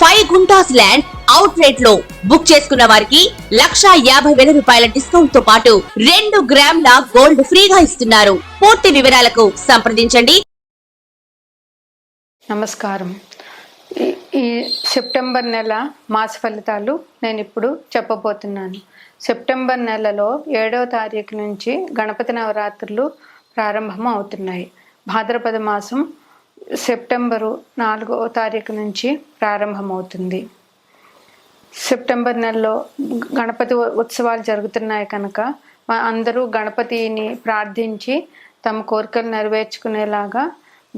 Five guntas land out రేట్లో book చేసుకున్న వారికి లక్షా యాభై వేల రూపాయల డిస్కౌంట్తో పాటు రెండు గ్రాముల గోల్డ్ ఫ్రీగా ఇస్తున్నారు. పూర్తి వివరాలకు సంప్రదించండి. నమస్కారం. ఈ సెప్టెంబర్ నెల మాస ఫలితాలు నేను ఇప్పుడు చెప్పబోతున్నాను. సెప్టెంబర్ నెలలో ఏడవ తారీఖు నుంచి గణపతి నవరాత్రులు ప్రారంభం అవుతున్నాయి భాద్రపద మాసం సెప్టెంబరు నాలుగో తారీఖు నుంచి ప్రారంభమవుతుంది. సెప్టెంబర్ నెలలో గణపతి ఉత్సవాలు జరుగుతున్నాయి కనుక అందరూ గణపతిని ప్రార్థించి తమ కోరికలు నెరవేర్చుకునేలాగా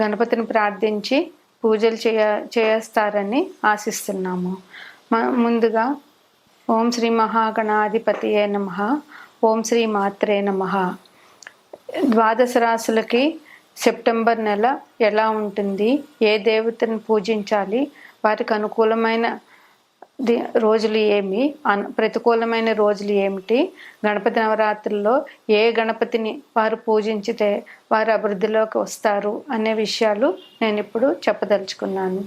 గణపతిని ప్రార్థించి పూజలు చేయ చేస్తారని ఆశిస్తున్నాము. ముందుగా ఓం శ్రీ మహాగణాధిపతియే నమ ఓం శ్రీ మాత్రే నమ. ద్వాదశ రాసులకి సెప్టెంబర్ నెల ఎలా ఉంటుంది? ఏ దేవతను పూజించాలి? వారికి అనుకూలమైన రోజులు ఏమి? అన్- ప్రతికూలమైన రోజులు ఏమిటి? గణపతి నవరాత్రుల్లో ఏ గణపతిని వారు పూజించితే వారు అభివృద్ధిలోకి వస్తారు అనే విషయాలు నేను ఇప్పుడు చెప్పదలుచుకున్నాను.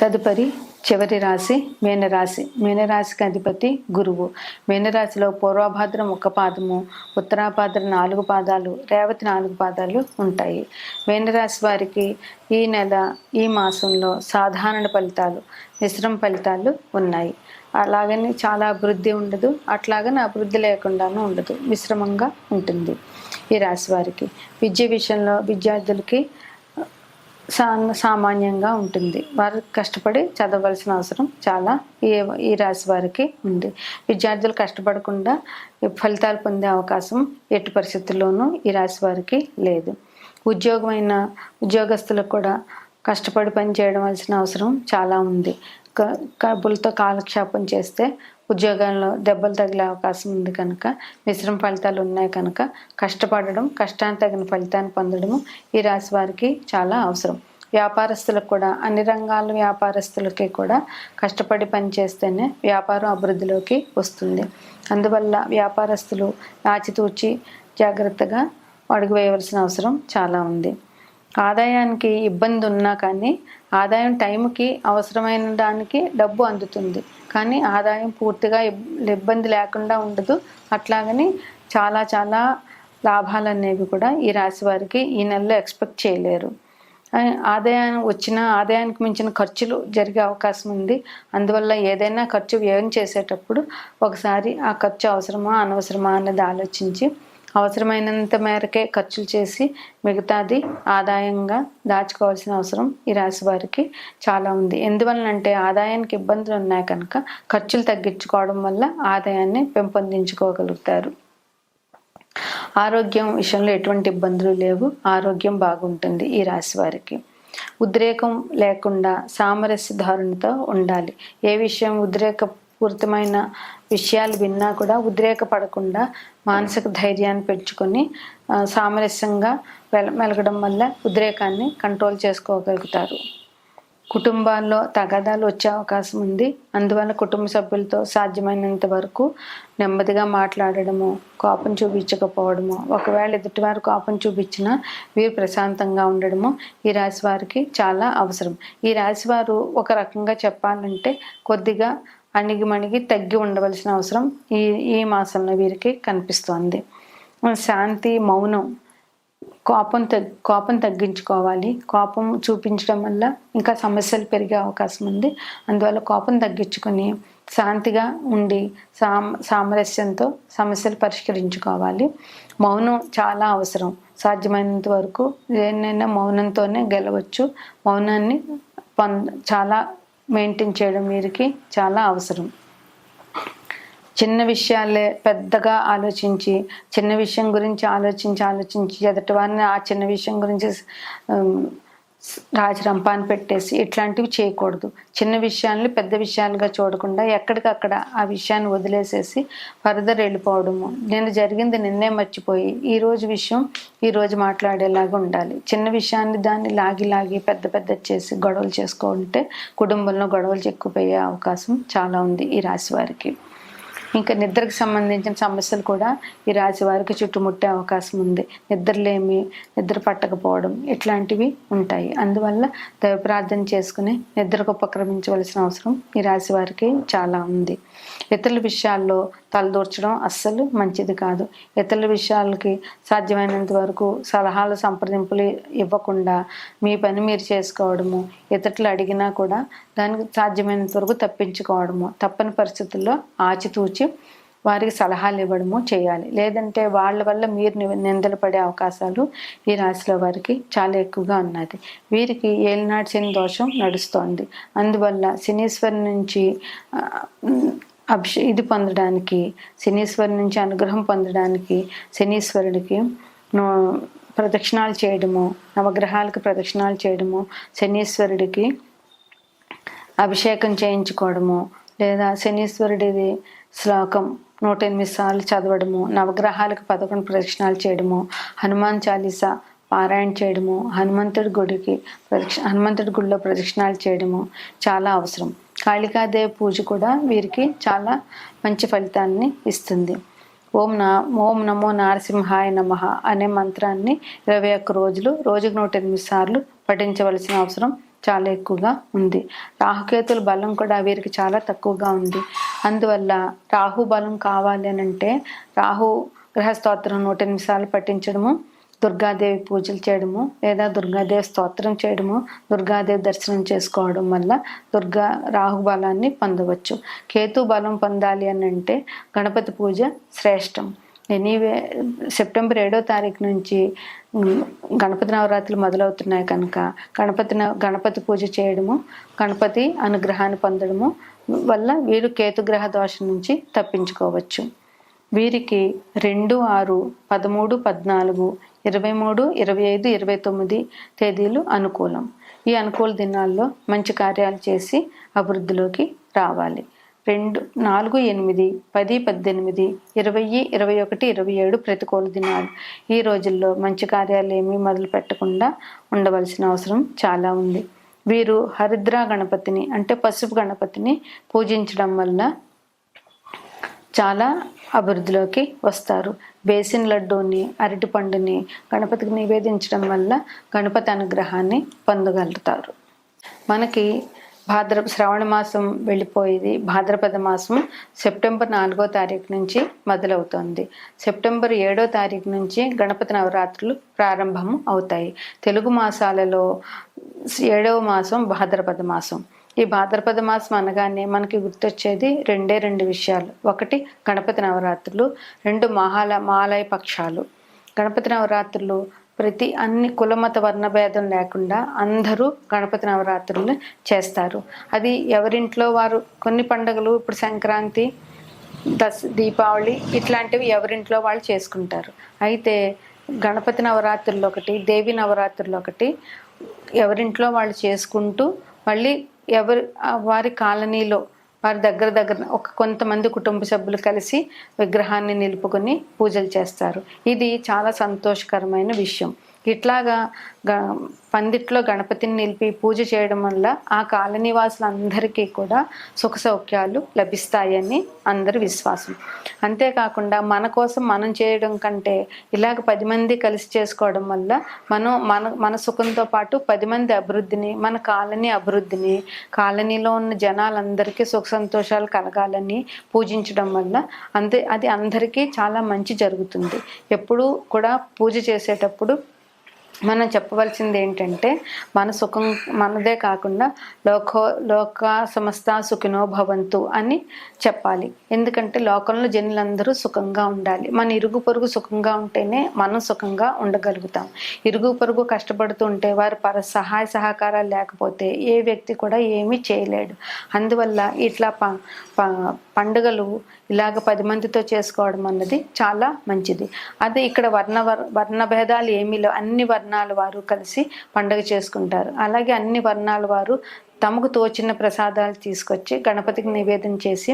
తదుపరి చివరి రాశి మీనరాశి. మీనరాశికి అధిపతి గురువు. మీనరాశిలో పూర్వభాద్రం ఒక పాదము ఉత్తరాభాద్ర నాలుగు పాదాలు రేవతి నాలుగు పాదాలు ఉంటాయి. మీనరాశి వారికి ఈ నెల ఈ మాసంలో సాధారణ ఫలితాలు మిశ్రమ ఫలితాలు ఉన్నాయి. అలాగని చాలా అభివృద్ధి ఉండదు. అట్లాగని అభివృద్ధి లేకుండానూ ఉండదు. మిశ్రమంగా ఉంటుంది ఈ రాశి వారికి. విద్య విషయంలో విద్యార్థులకి సామాన్యంగా ఉంటుంది. వారు కష్టపడి చదవలసిన అవసరం చాలా ఈ ఈ రాశి వారికి ఉంది. విద్యార్థులు కష్టపడకుండా ఫలితాలు పొందే అవకాశం ఎట్టి పరిస్థితుల్లోనూ ఈ రాశి వారికి లేదు. ఉద్యోగమైన ఉద్యోగస్తులకు కూడా కష్టపడి పని చేయడం వలసిన అవసరం చాలా ఉంది. క- కబులతో కాలక్షేపం చేస్తే ఉద్యోగంలో దెబ్బలు తగిలే అవకాశం ఉంది కనుక మిశ్రమ ఫలితాలు ఉన్నాయి కనుక కష్టపడడం కష్టానికి తగిన ఫలితాన్ని పొందడము ఈ రాశి వారికి చాలా అవసరం. వ్యాపారస్తులకు కూడా అన్ని రంగాల వ్యాపారస్తులకి కూడా కష్టపడి పని చేస్తేనే వ్యాపారం అభివృద్ధిలోకి వస్తుంది. అందువల్ల వ్యాపారస్తులు ఆచితూచి జాగ్రత్తగా అడుగు వేయవలసిన అవసరం చాలా ఉంది. ఆదాయానికి ఇబ్బంది ఉన్నా కానీ ఆదాయం టైంకి అవసరమైన దానికి డబ్బు అందుతుంది. కానీ ఆదాయం పూర్తిగా ఇబ్బంది లేకుండా ఉండదు. అట్లాగని చాలా చాలా లాభాలు అనేవి కూడా ఈ రాశి వారికి ఈ నెలలో ఎక్స్పెక్ట్ చేయలేరు. ఆదాయం వచ్చిన ఆదాయానికి మించిన ఖర్చులు జరిగే అవకాశం ఉంది. అందువల్ల ఏదైనా ఖర్చు వ్యయం చేసేటప్పుడు ఒకసారి ఆ ఖర్చు అవసరమా అనవసరమా అనేది ఆలోచించి అవసరమైనంత మేరకే ఖర్చులు చేసి మిగతాది ఆదాయంగా దాచుకోవాల్సిన అవసరం ఈ రాశి వారికి చాలా ఉంది. ఎందువలనంటే ఆదాయానికి ఇబ్బందులు ఉన్నాయి కనుక ఖర్చులు తగ్గించుకోవడం వల్ల ఆదాయాన్ని పెంపొందించుకోగలుగుతారు. ఆరోగ్యం విషయంలో ఎటువంటి ఇబ్బందులు లేవు. ఆరోగ్యం బాగుంటుంది ఈ రాశి వారికి. ఉద్రేకం లేకుండా సామరస్య ధారణతో ఉండాలి. ఏ విషయం ఉద్రేక పూరితమైన విషయాలు విన్నా కూడా ఉద్రేకపడకుండా మానసిక ధైర్యాన్ని పెంచుకొని సామరస్యంగా వెల మెలగడం వల్ల ఉద్రేకాన్ని కంట్రోల్ చేసుకోగలుగుతారు. కుటుంబాల్లో తగాదాలు వచ్చే అవకాశం ఉంది. అందువల్ల కుటుంబ సభ్యులతో సాధ్యమైనంత వరకు నెమ్మదిగా మాట్లాడడము కోపం చూపించకపోవడము ఒకవేళ ఎదుటివారు కోపం చూపించినా వీరు ప్రశాంతంగా ఉండడము ఈ రాశి వారికి చాలా అవసరం. ఈ రాశి వారు ఒక రకంగా చెప్పాలంటే కొద్దిగా అణిగిమణిగి తగ్గి ఉండవలసిన అవసరం ఈ ఈ మాసంలో వీరికి కనిపిస్తోంది. శాంతి మౌనం కోపం తగ్ కోపం తగ్గించుకోవాలి. కోపం చూపించడం వల్ల ఇంకా సమస్యలు పెరిగే అవకాశం ఉంది. అందువల్ల కోపం తగ్గించుకొని శాంతిగా ఉండి సామ సామరస్యంతో సమస్యలు పరిష్కరించుకోవాలి. మౌనం చాలా అవసరం. సాధ్యమైనంత వరకు దేన్నైనా మౌనంతోనే గెలవచ్చు. మౌనాన్ని పొంద చాలా మెయింటైన్ చేయడం వీరికి చాలా అవసరం. చిన్న విషయాలే పెద్దగా ఆలోచించి చిన్న విషయం గురించి ఆలోచించి ఆలోచించి ఎదుటి వారిని ఆ చిన్న విషయం గురించి రాజరంపాన్ని పెట్టేసి ఇట్లాంటివి చేయకూడదు. చిన్న విషయాల్ని పెద్ద విషయాలుగా చూడకుండా ఎక్కడికక్కడ ఆ విషయాన్ని వదిలేసేసి ఫర్దర్ వెళ్ళిపోవడము. నేను జరిగింది నిన్నే మర్చిపోయి ఈ రోజు విషయం ఈ రోజు మాట్లాడేలాగా ఉండాలి. చిన్న విషయాన్ని దాన్ని లాగి లాగి పెద్ద పెద్ద చేసి గొడవలు చేసుకుంటే కుటుంబంలో గొడవలు చెక్కుపోయే అవకాశం చాలా ఉంది ఈ రాశి వారికి. ఇంకా నిద్రకు సంబంధించిన సమస్యలు కూడా ఈ రాశి వారికి చుట్టుముట్టే అవకాశం ఉంది. నిద్రలేమి నిద్ర పట్టకపోవడం ఇట్లాంటివి ఉంటాయి. అందువల్ల దైవ ప్రార్థన చేసుకుని నిద్రకు ఉపక్రమించవలసిన అవసరం ఈ రాశి వారికి చాలా ఉంది. ఇతరుల విషయాల్లో తలదూర్చడం అస్సలు మంచిది కాదు. ఇతరుల విషయాలకి సాధ్యమైనంత వరకు సలహాలు సంప్రదింపులు ఇవ్వకుండా మీ పని మీరు చేసుకోవడము ఇతరులు అడిగినా కూడా దానికి సాధ్యమైనంత వరకు తప్పించుకోవడము తప్పని పరిస్థితుల్లో ఆచితూచి వారికి సలహాలు ఇవ్వడము చేయాలి. లేదంటే వాళ్ళ వల్ల మీరు నిందలు పడే అవకాశాలు ఈ రాశిలో వారికి చాలా ఎక్కువగా ఉన్నది వీరికి ఏలినాటి శని దోషం నడుస్తోంది. అందువల్ల శనీశ్వరి నుంచి అభిష ఇది పొందడానికి శనీశ్వరు నుంచి అనుగ్రహం పొందడానికి శనీశ్వరుడికి నో- ప్రదక్షిణాలు చేయడము నవగ్రహాలకు ప్రదక్షిణాలు చేయడము శనీశ్వరుడికి అభిషేకం చేయించుకోవడము లేదా శనీశ్వరుడిది శ్లోకం నూట ఎనిమిది సార్లు చదవడము నవగ్రహాలకు పదకొండు ప్రదక్షిణాలు చేయడము హనుమాన్ చాలీసా పారాయణ చేయడము హనుమంతుడి గుడికి ప్రదక్షి హనుమంతుడి గుడిలో ప్రదక్షిణాలు చేయడము చాలా అవసరం. కాళికాదేవి పూజ కూడా వీరికి చాలా మంచి ఫలితాన్ని ఇస్తుంది. ఓం నా ఓం నమో నారసింహాయ నమ అనే మంత్రాన్ని ఇరవై ఒక్క రోజులు రోజుకు నూట ఎనిమిది సార్లు పఠించవలసిన అవసరం చాలా ఎక్కువగా ఉంది. రాహుకేతుల బలం కూడా వీరికి చాలా తక్కువగా ఉంది. అందువల్ల రాహు బలం కావాలి అని అంటే రాహు గ్రహ స్తోత్రం నూట ఎనిమిది సార్లు పఠించడము దుర్గాదేవి పూజలు చేయడము లేదా దుర్గాదేవి స్తోత్రం చేయడము దుర్గాదేవి దర్శనం చేసుకోవడం వల్ల దుర్గా రాహు బలాన్ని పొందవచ్చు. కేతు బలం పొందాలి అని అంటే గణపతి పూజ శ్రేష్టం. ఎనీవే సెప్టెంబర్ ఏడో తారీఖు నుంచి గణపతి నవరాత్రులు మొదలవుతున్నాయి కనుక గణపతి నవ- గణపతి పూజ చేయడము గణపతి అనుగ్రహాన్ని పొందడము వల్ల వీరు కేతుగ్రహ దోషం నుంచి తప్పించుకోవచ్చు. వీరికి రెండు ఆరు పదమూడు పద్నాలుగు ఇరవై మూడు ఇరవై ఐదు ఇరవై తొమ్మిది తేదీలు అనుకూలం. ఈ అనుకూల దినాల్లో మంచి కార్యాలు చేసి అభివృద్ధిలోకి రావాలి. రెండు నాలుగు ఎనిమిది పది పద్దెనిమిది ఇరవై ఇరవై ఒకటి ఇరవై ఏడు ప్రతికూల దినాలు. ఈ రోజుల్లో మంచి కార్యాలు ఏమీ మొదలు పెట్టకుండా ఉండవలసిన అవసరం చాలా ఉంది. వీరు హరిద్రా గణపతిని అంటే పసుపు గణపతిని పూజించడం వల్ల చాలా అభివృద్ధిలోకి వస్తారు. వేసిన లడ్డూని అరటిపండుని గణపతికి నివేదించడం వల్ల గణపతి అనుగ్రహాన్ని పొందగలుగుతారు. మనకి భాద్ర శ్రావణ మాసం వెళ్ళిపోయేది భాద్రపద మాసం సెప్టెంబర్ నాలుగో తారీఖు నుంచి మొదలవుతుంది. సెప్టెంబర్ ఏడో తారీఖు నుంచి గణపతి నవరాత్రులు ప్రారంభం అవుతాయి. తెలుగు మాసాలలో ఏడవ మాసం భాద్రపద మాసం. ఈ భాద్రపద మాసం అనగానే మనకి గుర్తొచ్చేది రెండే రెండు విషయాలు. ఒకటి గణపతి నవరాత్రులు. రెండు మహాల మహాలయ పక్షాలు. గణపతి నవరాత్రులు ప్రతి అన్ని కులమత వర్ణభేదం లేకుండా అందరూ గణపతి నవరాత్రులు చేస్తారు. అది ఎవరింట్లో వారు కొన్ని పండుగలు ఇప్పుడు సంక్రాంతి దస్ దీపావళి ఇట్లాంటివి ఎవరింట్లో వాళ్ళు చేసుకుంటారు. అయితే గణపతి నవరాత్రులు ఒకటి దేవి నవరాత్రులు ఒకటి ఎవరింట్లో వాళ్ళు చేసుకుంటూ మళ్ళీ ఎవరి వారి కాలనీలో వారి దగ్గర దగ్గర ఒక కొంతమంది కుటుంబ సభ్యులు కలిసి విగ్రహాన్ని నిలుపుకొని పూజలు చేస్తారు. ఇది చాలా సంతోషకరమైన విషయం. ఇట్లాగా గ పందిట్లో గణపతిని నిలిపి పూజ చేయడం వల్ల ఆ కాలనీ వాసులందరికీ కూడా సుఖ సౌఖ్యాలు లభిస్తాయని అందరి విశ్వాసం. అంతేకాకుండా మన కోసం మనం చేయడం కంటే ఇలాగ పది మంది కలిసి చేసుకోవడం వల్ల మనం మన మన సుఖంతో పాటు పది మంది అభివృద్ధిని మన కాలనీ అభివృద్ధిని కాలనీలో ఉన్న జనాలందరికీ సుఖ సంతోషాలు కలగాలని పూజించడం వల్ల అంతే అది అందరికీ చాలా మంచి జరుగుతుంది. ఎప్పుడూ కూడా పూజ చేసేటప్పుడు మనం చెప్పవలసింది ఏంటంటే మన సుఖం మనదే కాకుండా లోకో లోక సమస్త సుఖినో భవంతు అని చెప్పాలి. ఎందుకంటే లోకంలో జనులందరూ సుఖంగా ఉండాలి. మన ఇరుగు పొరుగు సుఖంగా ఉంటేనే మనం సుఖంగా ఉండగలుగుతాం. ఇరుగు పొరుగు కష్టపడుతూ ఉంటే వారి పర సహాయ సహకారాలు లేకపోతే ఏ వ్యక్తి కూడా ఏమీ చేయలేడు. అందువల్ల ఇట్లా ప ప- పండుగలు ఇలాగ పది మందితో చేసుకోవడం అన్నది చాలా మంచిది. అదే ఇక్కడ వర్ణ వర్- వర్ణ భేదాలు ఏమీ లేవు. అన్ని వర్ణ వర్ణాల వారు కలిసి పండుగ చేసుకుంటారు. అలాగే అన్ని వర్ణాల వారు తమకు తోచిన ప్రసాదాలు తీసుకొచ్చి గణపతికి నివేదన చేసి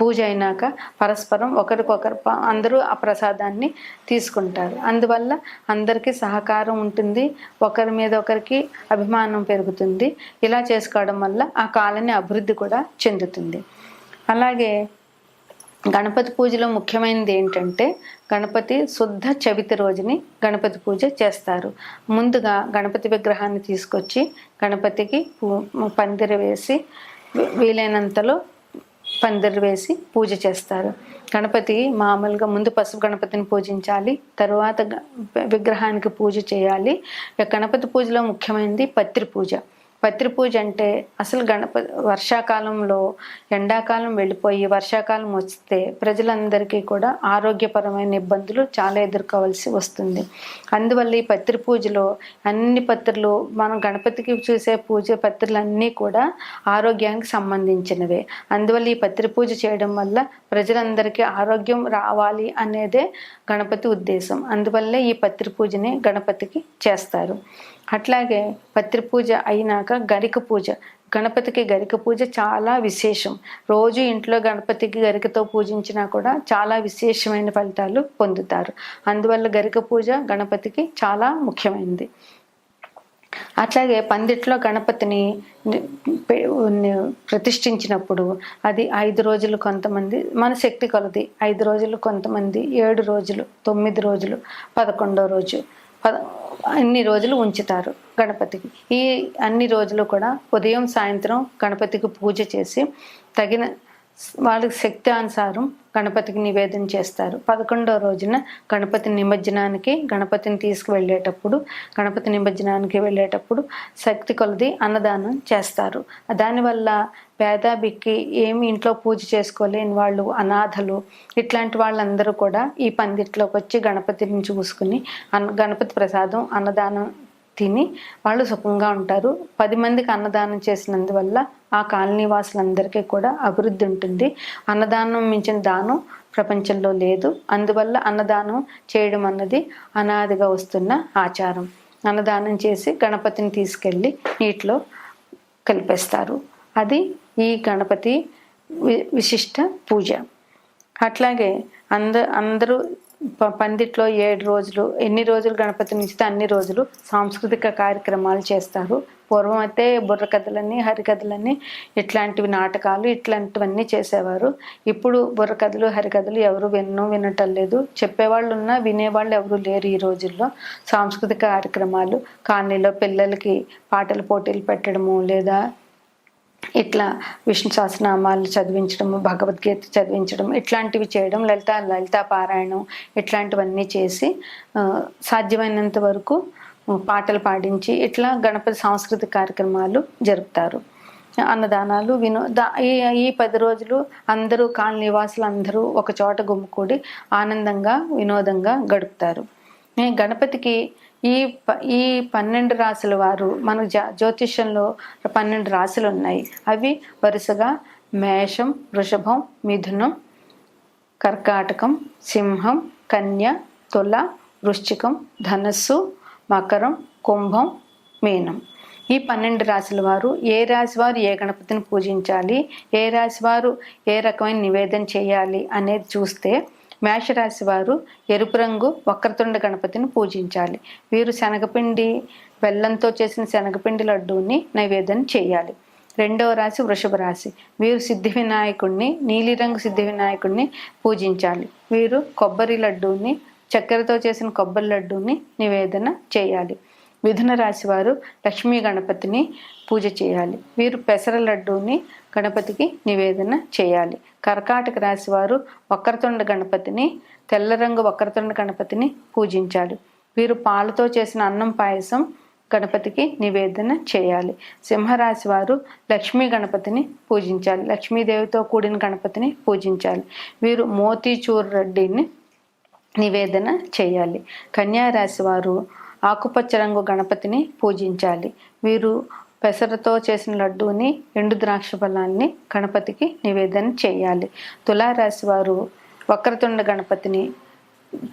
పూజ అయినాక పరస్పరం ఒకరికొకరు అందరూ ఆ ప్రసాదాన్ని తీసుకుంటారు. అందువల్ల అందరికీ సహకారం ఉంటుంది. ఒకరి మీద ఒకరికి అభిమానం పెరుగుతుంది. ఇలా చేసుకోవడం వల్ల ఆ కాలనీ అభివృద్ధి కూడా చెందుతుంది. అలాగే గణపతి పూజలో ముఖ్యమైనది ఏంటంటే గణపతి శుద్ధ చవితి రోజుని గణపతి పూజ చేస్తారు. ముందుగా గణపతి విగ్రహాన్ని తీసుకొచ్చి గణపతికి పూ- పందిరి వేసి వీలైనంతలో పందిరి వేసి పూజ చేస్తారు. గణపతి మామూలుగా ముందు పసుపు గణపతిని పూజించాలి తరువాత విగ్రహానికి పూజ చేయాలి. గణపతి పూజలో ముఖ్యమైనది పత్రి పూజ. పత్రి పూజ అంటే అసలు గణపతి వర్షాకాలంలో ఎండాకాలం వెళ్ళిపోయి వర్షాకాలం వస్తే ప్రజలందరికీ కూడా ఆరోగ్యపరమైన ఇబ్బందులు చాలా ఎదుర్కోవాల్సి వస్తుంది. అందువల్ల ఈ పత్రి పూజలో అన్ని పత్రులు మనం గణపతికి చూసే పూజ పత్రులన్నీ కూడా ఆరోగ్యానికి సంబంధించినవే. అందువల్ల ఈ పత్రి పూజ చేయడం వల్ల ప్రజలందరికీ ఆరోగ్యం రావాలి అనేదే గణపతి ఉద్దేశం. అందువల్లే ఈ పత్రి పూజని గణపతికి చేస్తారు. అట్లాగే పత్రి పూజ అయినాక గరిక పూజ. గణపతికి గరిక పూజ చాలా విశేషం. రోజు ఇంట్లో గణపతికి గరికతో పూజించినా కూడా చాలా విశేషమైన ఫలితాలు పొందుతారు. అందువల్ల గరిక పూజ గణపతికి చాలా ముఖ్యమైనది. అట్లాగే పందిట్లో గణపతిని ప్రతిష్ఠించినప్పుడు అది ఐదు రోజులు కొంతమంది మన శక్తి కొలది ఐదు రోజులు కొంతమంది ఏడు రోజులు తొమ్మిది రోజులు పదకొండో రోజు. అన్ని రోజులు ఉంచుతారు గణపతికి. ఈ అన్ని రోజులు కూడా ఉదయం సాయంత్రం గణపతికి పూజ చేసి తగిన వాళ్ళకి శక్తి అనుసారం గణపతికి నివేదన చేస్తారు. పదకొండవ రోజున గణపతి నిమజ్జనానికి గణపతిని తీసుకువెళ్ళేటప్పుడు గణపతి నిమజ్జనానికి వెళ్ళేటప్పుడు శక్తి కొలది అన్నదానం చేస్తారు. దానివల్ల పేద బిక్కి ఏమి ఇంట్లో పూజ చేసుకోలేని వాళ్ళు అనాథలు ఇట్లాంటి వాళ్ళందరూ కూడా ఈ పందిట్లోకి వచ్చి గణపతిని చూసుకుని అన్న గణపతి ప్రసాదం అన్నదానం తిని వాళ్ళు సుఖంగా ఉంటారు. పది మందికి అన్నదానం చేసినందువల్ల ఆ కాలనీ వాసులందరికీ కూడా అభివృద్ధి ఉంటుంది. అన్నదానం మించిన దానం ప్రపంచంలో లేదు. అందువల్ల అన్నదానం చేయడం అన్నది అనాదిగా వస్తున్న ఆచారం. అన్నదానం చేసి గణపతిని తీసుకెళ్ళి నీటిలో కలిపేస్తారు. అది ఈ గణపతి వి విశిష్ట పూజ. అట్లాగే అంద అందరూ పందిట్లో ఏడు రోజులు ఎన్ని రోజులు గణపతిని ఉంచితే అన్ని రోజులు సాంస్కృతిక కార్యక్రమాలు చేస్తారు. పూర్వం అయితే బుర్రకథలని హరికథలని ఇట్లాంటివి నాటకాలు ఇట్లాంటివన్నీ చేసేవారు. ఇప్పుడు బుర్రకథలు హరికథలు ఎవరు వినో వినటం లేదు. చెప్పేవాళ్ళు ఉన్నా వినేవాళ్ళు ఎవరు లేరు ఈ రోజుల్లో. సాంస్కృతిక కార్యక్రమాలు కాలనీలో పిల్లలకి పాటల పోటీలు పెట్టడము లేదా ఇట్లా విష్ణు సహస్రనామాలు చదివించడం భగవద్గీత చదివించడం ఇట్లాంటివి చేయడం లలిత లలితా పారాయణం ఇట్లాంటివన్నీ చేసి సాధ్యమైనంత వరకు పాటలు పాడించి ఇట్లా గణపతి సాంస్కృతిక కార్యక్రమాలు జరుపుతారు. అన్నదానాలు వినో ఈ ఈ పది రోజులు అందరూ కాలనీ నివాసులు అందరూ ఒక చోట గుమ్ముకూడి ఆనందంగా వినోదంగా గడుపుతారు. గణపతికి ఈ ప ఈ పన్నెండు రాసుల వారు మన జ్యోతిష్యంలో పన్నెండు రాసులు ఉన్నాయి. అవి వరుసగా మేషం వృషభం మిథునం కర్కాటకం సింహం కన్య తుల వృశ్చికం ధనస్సు మకరం కుంభం మీనం. ఈ పన్నెండు రాశుల వారు ఏ రాశి వారు ఏ గణపతిని పూజించాలి ఏ రాశి వారు ఏ రకమైన నివేదన చేయాలి అనేది చూస్తే మేషరాశి వారు ఎరుపు రంగు వక్రతుండ గణపతిని పూజించాలి. వీరు శనగపిండి బెల్లంతో చేసిన శనగపిండి లడ్డూని నైవేద్యం చేయాలి. రెండవ రాశి వృషభ రాశి. వీరు సిద్ధి వినాయకుడిని నీలిరంగు సిద్ధి వినాయకుడిని పూజించాలి. వీరు కొబ్బరి లడ్డూని చక్కెరతో చేసిన కొబ్బరి లడ్డూని నివేదన చేయాలి. మిథున రాశి వారు లక్ష్మీ గణపతిని పూజ చేయాలి. వీరు పెసర లడ్డూని గణపతికి నివేదన చేయాలి. కర్కాటక రాశి వారు వక్రతుండ గణపతిని తెల్ల రంగు వక్రతుండ గణపతిని పూజించాలి. వీరు పాలతో చేసిన అన్నం పాయసం గణపతికి నివేదన చేయాలి. సింహరాశి వారు లక్ష్మీ గణపతిని పూజించాలి. లక్ష్మీదేవితో కూడిన గణపతిని పూజించాలి. వీరు మోతీచూర్ రెడ్డిని నివేదన చేయాలి. కన్యా రాశి వారు ఆకుపచ్చ రంగు గణపతిని పూజించాలి. వీరు పెసరతో చేసిన లడ్డూని ఎండు ద్రాక్ష ఫలాన్ని గణపతికి నివేదన చేయాలి. తులారాశి వారు వక్రతుండ గణపతిని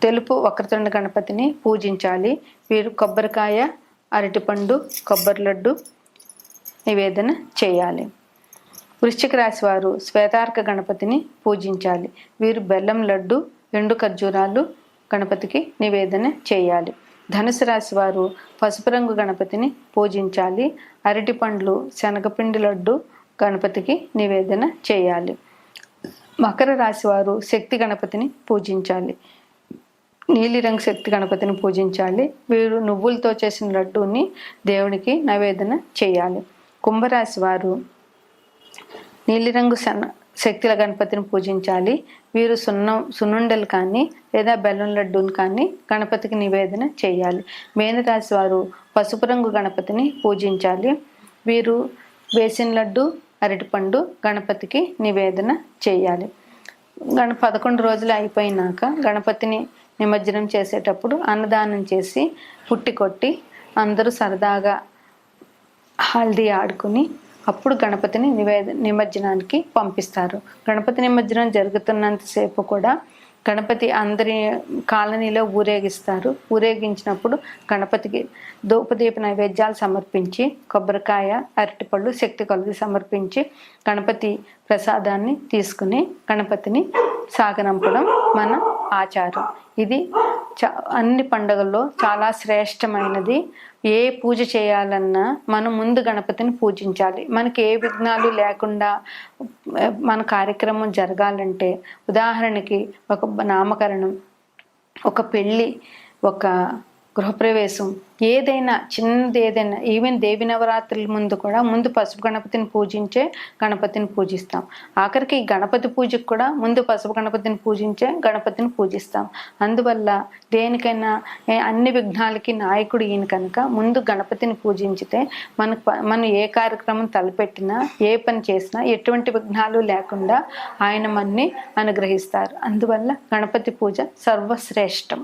తెలుపు వక్రతుండ గణపతిని పూజించాలి. వీరు కొబ్బరికాయ అరటిపండు కొబ్బరి లడ్డు నివేదన చేయాలి. వృశ్చిక రాశి వారు శ్వేతార్క గణపతిని పూజించాలి. వీరు బెల్లం లడ్డు ఎండు ఖర్జూరాలు గణపతికి నివేదన చేయాలి. ధనుసు రాశి వారు పసుపు రంగు గణపతిని పూజించాలి. అరటి పండ్లు శనగపిండి లడ్డు గణపతికి నివేదన చేయాలి. మకర రాశి వారు శక్తి గణపతిని పూజించాలి. నీలిరంగు శక్తి గణపతిని పూజించాలి. వీరు నువ్వులతో చేసిన లడ్డూని దేవునికి నివేదన చేయాలి. కుంభరాశి వారు నీలిరంగు శన శక్తుల గణపతిని పూజించాలి. వీరు సున్నం సున్నుండలు కానీ లేదా బెల్లం లడ్డూని కానీ గణపతికి నివేదన చేయాలి. మేనరాశి వారు పసుపు రంగు గణపతిని పూజించాలి. వీరు బేసిన్ లడ్డు అరటిపండు గణపతికి నివేదన చేయాలి. గణ పదకొండు రోజులు అయిపోయినాక గణపతిని నిమజ్జనం చేసేటప్పుడు అన్నదానం చేసి పుట్టి కొట్టి అందరూ సరదాగా హల్దీ ఆడుకుని అప్పుడు గణపతిని నివేద నిమజ్జనానికి పంపిస్తారు. గణపతి నిమజ్జనం జరుగుతున్నంతసేపు కూడా గణపతి అందరి కాలనీలో ఊరేగిస్తారు. ఊరేగించినప్పుడు గణపతికి దూపదీప నైవేద్యాలు సమర్పించి కొబ్బరికాయ అరటిపళ్ళు శక్తి కొలది సమర్పించి గణపతి ప్రసాదాన్ని తీసుకుని గణపతిని సాగనంపడం మన ఆచారం. ఇది అన్ని పండుగల్లో చాలా శ్రేష్టమైనది ఏ పూజ చేయాలన్నా మనం ముందు గణపతిని పూజించాలి. మనకి ఏ విఘ్నాలు లేకుండా మన కార్యక్రమం జరగాలంటే ఉదాహరణకి ఒక నామకరణం ఒక పెళ్ళి ఒక గృహప్రవేశం ఏదైనా చిన్నది ఏదైనా ఈవెన్ దేవి నవరాత్రుల ముందు కూడా ముందు పసుపు గణపతిని పూజించే గణపతిని పూజిస్తాం. ఆఖరికి గణపతి పూజకు కూడా ముందు పసుపు గణపతిని పూజించే గణపతిని పూజిస్తాం. అందువల్ల దేనికైనా అన్ని విఘ్నాలకి నాయకుడు ఈయన కనుక ముందు గణపతిని పూజించితే మనకు మనం ఏ కార్యక్రమం తలపెట్టినా ఏ పని చేసినా ఎటువంటి విఘ్నాలు లేకుండా ఆయన మనని అనుగ్రహిస్తారు. అందువల్ల గణపతి పూజ సర్వశ్రేష్టం.